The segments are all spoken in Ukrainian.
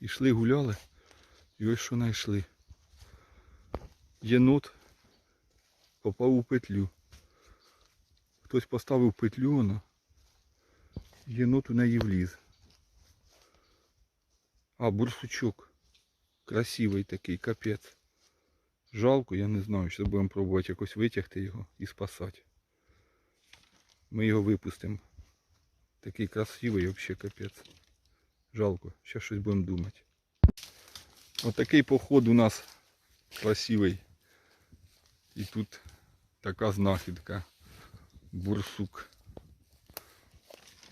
Ішли, гуляли. І ось що знайшли. Єнот попав у петлю. Хтось поставив петлю, вона. Єнот у неї вліз. А, бурсучок. Красивий такий, капець. Жалко, я не знаю, що будемо пробувати якось витягти його і спасати. Ми його випустимо. Такий красивий взагалі капець. Жалко, ще щось будемо думати. Ось такий поход у нас красивий. І тут така знахідка. Бурсук.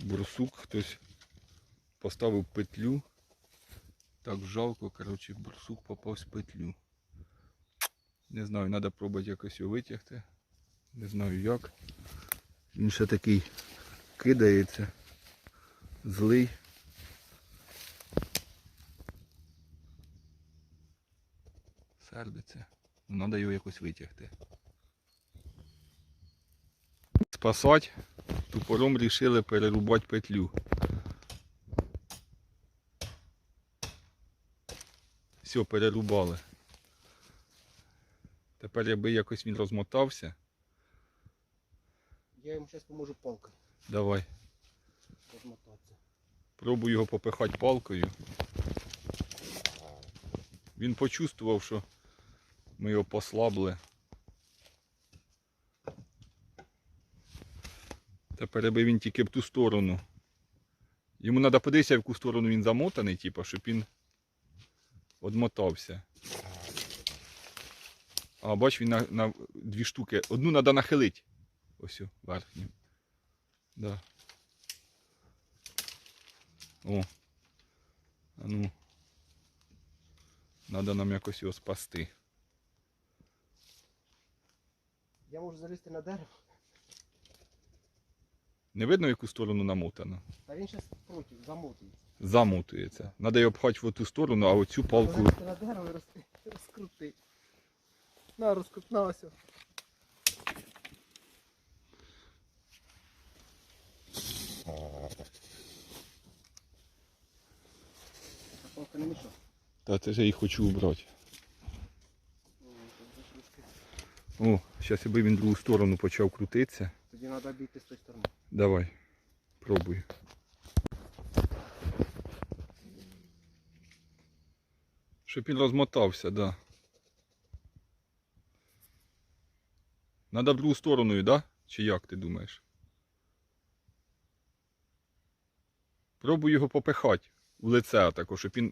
Бурсук хтось поставив петлю. Так жалко, коротше, бурсук попав в петлю. Не знаю, треба пробувати якось його витягти. Не знаю як. Він ще такий кидається. Злий. Сердиться. Треба його якось витягти. Спасать. Тупором рішили перерубати петлю. Все, перерубали. Тепер якби якось він розмотався. Я йому зараз поможу палкою Давай. розмотатися. Пробую його попихати палкою. Він почувствував, що ми його послабили. Тепер аби він тільки в ту сторону. Йому треба подивитися, в яку сторону він замотаний, типу, щоб він одмотався. А бач, він на, на дві штуки. Одну треба нахилити. Ось верхню. Да. О. А ну. Надо нам якось його спасти. Я можу залізти на дерево, Не видно, в яку сторону намотано. та він зараз проти замотується. Замотується. Надо його пхати в ту сторону, а оцю палку. Залізти на дерево і роз... розкрути. На, розкрут, на ось. палка не мішає. Та це ж я їх хочу убрати. О, зараз аби він в другу сторону почав крутитися. Тоді треба бігти з тої сторони. Давай. Пробуй. Щоб він розмотався, да. Надо в другу сторону, да? Чи як ти думаєш? Пробуй його попихати в лице також, щоб він